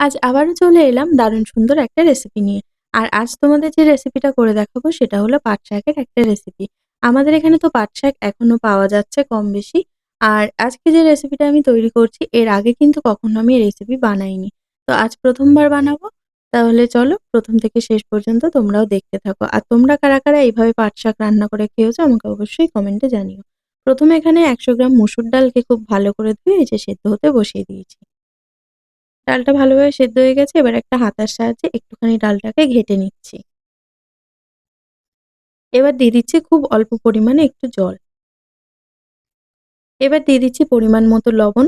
আজ আবারও চলে এলাম দারুণ সুন্দর একটা রেসিপি নিয়ে। আর আজ তোমাদের যে রেসিপিটা করে দেখাবো সেটা হলো পাট শাকের একটা রেসিপি। আমাদের এখানে তো পাট শাক এখনও পাওয়া যাচ্ছে কম বেশি। আর আজকে যে রেসিপিটা আমি তৈরি করছি এর আগে কিন্তু কখনো আমি রেসিপি বানাইনি। তো আজ প্রথমবার বানাবো। তাহলে চলো প্রথম থেকে শেষ পর্যন্ত তোমরাও দেখতে থাকো। আর তোমরা কারা, কারা এইভাবে পাট শাক রান্না করে খেয়েছো আমাকে অবশ্যই কমেন্টে জানিও। প্রথমে এখানে ১০০ গ্রাম মসুর ডালকে খুব ভালো করে ধুয়ে যে সেদ্ধ হতে বসিয়ে দিয়েছি। ডালটা ভালোভাবে সেদ্ধ হয়ে গেছে। এবার একটা হাতার সাহায্যে একটুখানি ডালটাকে ঘেঁটে নিচ্ছি। এবার দিয়ে দিচ্ছি খুব অল্প পরিমাণে একটু জল। এবার দিয়ে দিচ্ছি পরিমাণ মতো লবণ।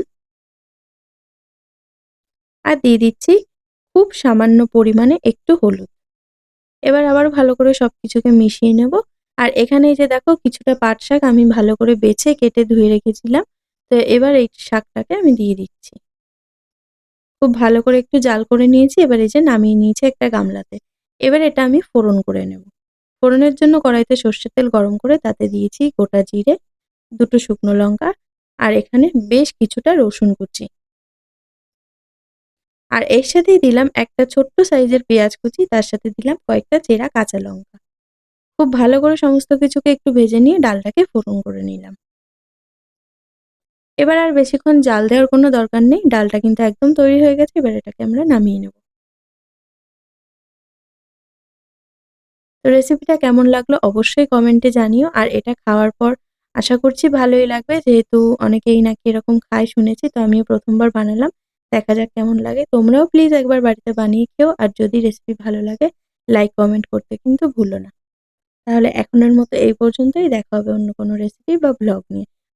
আর দিয়ে দিচ্ছি খুব সামান্য পরিমাণে একটু হলুদ। এবার আবার ভালো করে সব কিছুকে মিশিয়ে নেব। আর এখানে যে দেখো কিছুটা পাট শাক আমি ভালো করে বেছে কেটে ধুয়ে রেখেছিলাম। তো এবার এই শাকটাকে আমি দিয়ে দিচ্ছি। খুব ভালো করে একটু জাল করে নিয়েছি। এবার এই যে নামিয়ে নিয়েছি একটা গামলাতে। এবার এটা আমি ফোড়ন করে নেব। ফোড়নের জন্য কড়াইতে সর্ষের তেল গরম করে তাতে দিয়েছি গোটা জিরে, দুটো শুকনো লঙ্কা আর এখানে বেশ কিছুটা রসুন কুচি। আর এর সাথেই দিলাম একটা ছোট্ট সাইজের পেঁয়াজ কুচি, তার সাথে দিলাম কয়েকটা চেরা কাঁচা লঙ্কা। খুব ভালো করে সমস্ত কিছুকে একটু ভেজে নিয়ে ডালটাকে ফোড়ন করে নিলাম। এবার আর বেশিক্ষণ জাল দেওয়ার কোনো দরকার নেই। ডালটা কিন্তু একদম তৈরি হয়ে গেছে। এবার এটাকে আমরা নামিয়ে নেব। তো রেসিপিটা কেমন লাগল অবশ্যই কমেন্টে জানিও। আর এটা খাওয়ার পর আশা করছি ভালোই লাগবে। যেহেতু অনেকেই নাকি এরকম খায় শুনেছি। তো আমিও প্রথমবার বানালাম। দেখা যাক কেমন লাগে। তোমরাও প্লিজ একবার বাড়িতে বানিয়ে খেও। আর যদি রেসিপি ভালো লাগে লাইক, কমেন্ট করতে কিন্তু ভুলো না। তাহলে এখনের মতো এই পর্যন্তই। দেখা হবে অন্য কোনো রেসিপি বা ব্লগ নিয়ে।